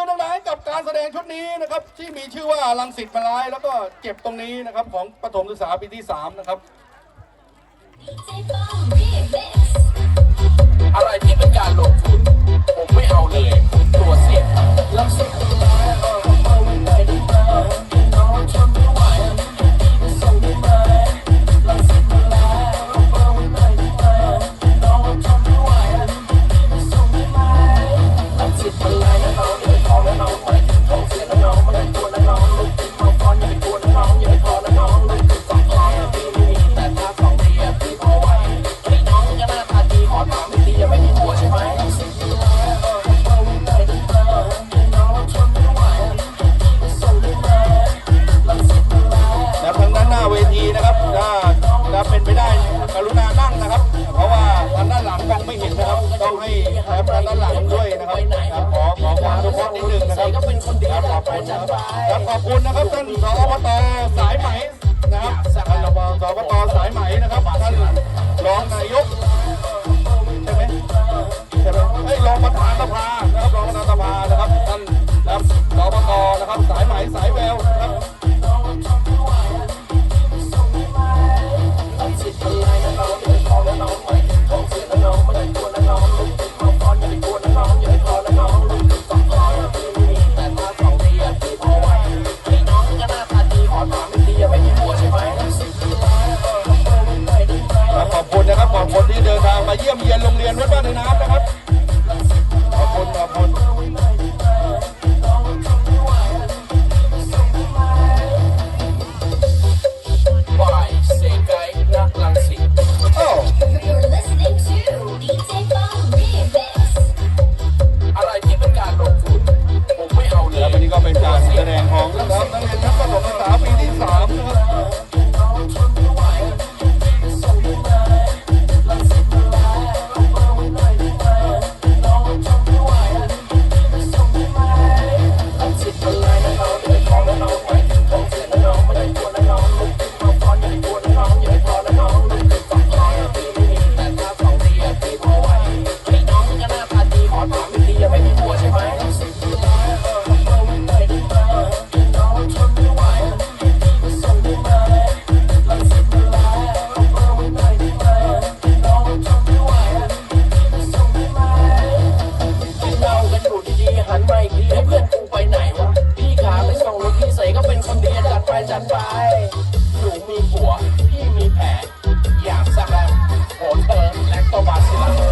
มือดังๆให้กับการแสดงชุดนี้นะครับที่มีชื่อว่าลังสิตมาลาย แล้วก็เจ็บตรงนี้นะครับของปฐมศึกษาปีที่ 3 นะครับ อะไรที่เป็นการลงทุนผมไม่เอาเลย องให้แฟนด้านหลังด้วยนะครับขอขอความรู้ความนิดนึงนะครับขอบคุณนะครับท่านสอบต มาเยี่ยมเยียนโรงเรียนวัดบ้านในน้ำ ถูมีผัวพี่มีแผลอยากสแลมโหนเติร์และตบาสิลั